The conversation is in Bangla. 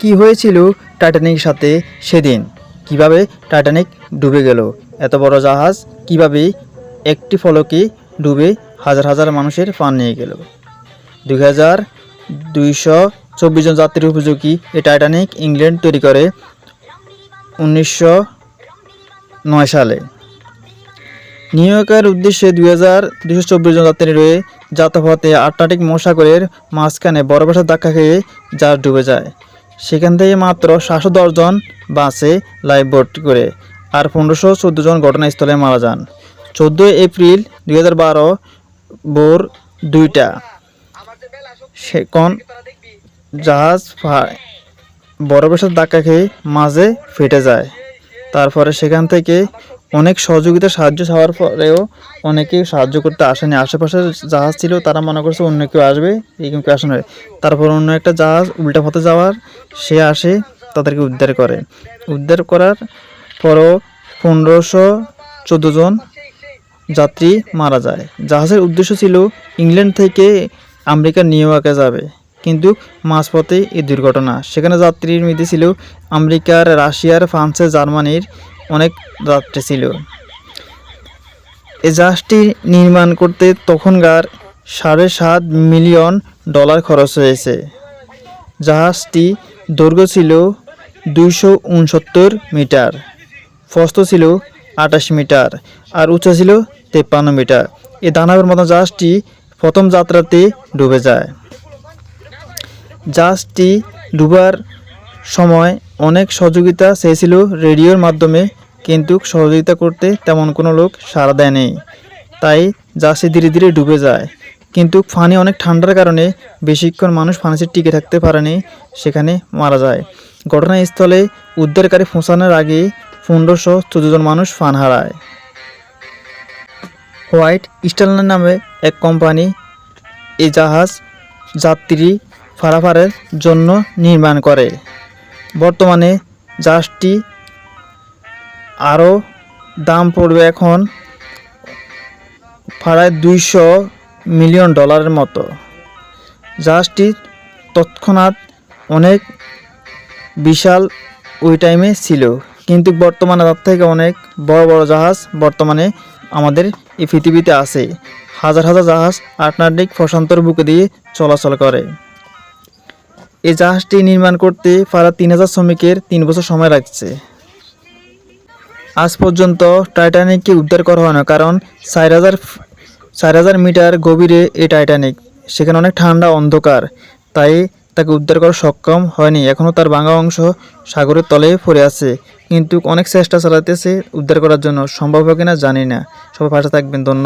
কি হয়েছিল টাইটানিকের সাথে সেদিন? কীভাবে টাইটানিক ডুবে গেল? এত বড় জাহাজ কীভাবে একটি ফলকে ডুবে হাজার হাজার মানুষের প্রাণ নিয়ে গেল? দুই হাজার দুইশো চব্বিশ জন যাত্রীর উপযোগী এই টাইটানিক ইংল্যান্ড তৈরি করে উনিশশো নয় সালে। নিউ ইয়র্কের উদ্দেশ্যে দুই হাজার দুশো চব্বিশ জন যাত্রী রয়ে যাত্রাপথে আটলান্টিক মহাসাগরের মাঝখানে বরফের ধাক্কা খেয়ে জাহাজ ডুবে যায়। সেখান থেকে মাত্র সাতশো জন বাসে লাইফ বোট করে আর পনেরোশো চোদ্দ জন ঘটনাস্থলে মারা যান। চোদ্দোই এপ্রিল দুই হাজার বারো ভোর দুইটা। সেখন জাহাজ বরফের সাথে ধাক্কা খেয়ে মাঝে ফেটে যায়। তারপরে সেখান থেকে অনেক সহযোগিতা সাহায্য চাওয়ার পরেও অনেকে সাহায্য করতে আসেনি। আশেপাশে জাহাজ ছিল, তারা মনে করছে অন্য কেউ আসবে, এই কেউ আসে তারপর অন্য একটা জাহাজ উল্টা পথে যাওয়ার, সে আসে, তাদেরকে উদ্ধার করে। উদ্ধার করার পরও পনেরোশো চোদ্দ জন যাত্রী মারা যায়। জাহাজের উদ্দেশ্য ছিল, ইংল্যান্ড থেকে আমেরিকার নিউ ইয়র্কে যাবে। কিন্তু মাঝপথে এই দুর্ঘটনা। সেখানে যাত্রীর মধ্যে ছিল আমেরিকার, রাশিয়ার, ফ্রান্সের, জার্মানির অনেক যাত্রী ছিল। এই জাহাজটি নির্মাণ করতে তখনকার সাড়ে সাত মিলিয়ন ডলার খরচ হয়েছে। জাহাজটি দৈর্ঘ্য ছিল দুইশো উনসত্তর মিটার, প্রস্থ ছিল আঠাশ মিটার আর উচ্চ ছিল তেপ্পান্ন মিটার। এই দানবের মতো জাহাজটি প্রথম যাত্রাতে ডুবে যায়। জাহাজটি ডুবার সময় অনেক সহযোগিতা চেয়েছিল রেডিওর মাধ্যমে, কিন্তু সহযোগিতা করতে তেমন কোনো লোক সাড়া দেয়নি তাই জাহাজটি ধীরে ধীরে ডুবে যায়। কিন্তু ফানি অনেক ঠান্ডার কারণে বেশিক্ষণ মানুষ ফানিসে টিকে থাকতে পারেনি, সেখানে মারা যায়। ঘটনাস্থলে উদ্ধারকারী পৌঁছানোর আগে পনেরোশো জন মানুষ ফান হারায়। হোয়াইট স্টারলাইন নামে এক কোম্পানি এই জাহাজ যাত্রী ফারাফারের জন্য নির্মাণ করে। বর্তমানে জাহাজটি আরও দাম পড়বে এখন প্রায় দুইশো মিলিয়ন ডলারের মতো। জাহাজটি তৎক্ষণাৎ অনেক বিশাল ওই টাইমে ছিল, কিন্তু বর্তমানে তার থেকে অনেক বড় বড় জাহাজ বর্তমানে আমাদের এই পৃথিবীতে আছে। হাজার হাজার জাহাজ আটলান্টিক প্রশান্তর বুকে দিয়ে চলাচল করে। এই জাহাজটি নির্মাণ করতে প্রায় তিন হাজার শ্রমিকের তিন বছর সময় লাগছে। আজ পর্যন্ত টাইটানিককে উদ্ধার করা হয় না, কারণ চার হাজার চার হাজার মিটার গভীরে এই টাইটানিক, সেখানে অনেক ঠান্ডা অন্ধকার, তাই তাকে উদ্ধার করা সক্ষম হয়নি। এখনও তার ভাঙা অংশ সাগরের তলে পড়ে আছে, কিন্তু অনেক চেষ্টা চালাতেছে উদ্ধার করার জন্য। সম্ভব হবে কিনা জানি না। সবাই পাশে থাকবেন। ধন্যবাদ।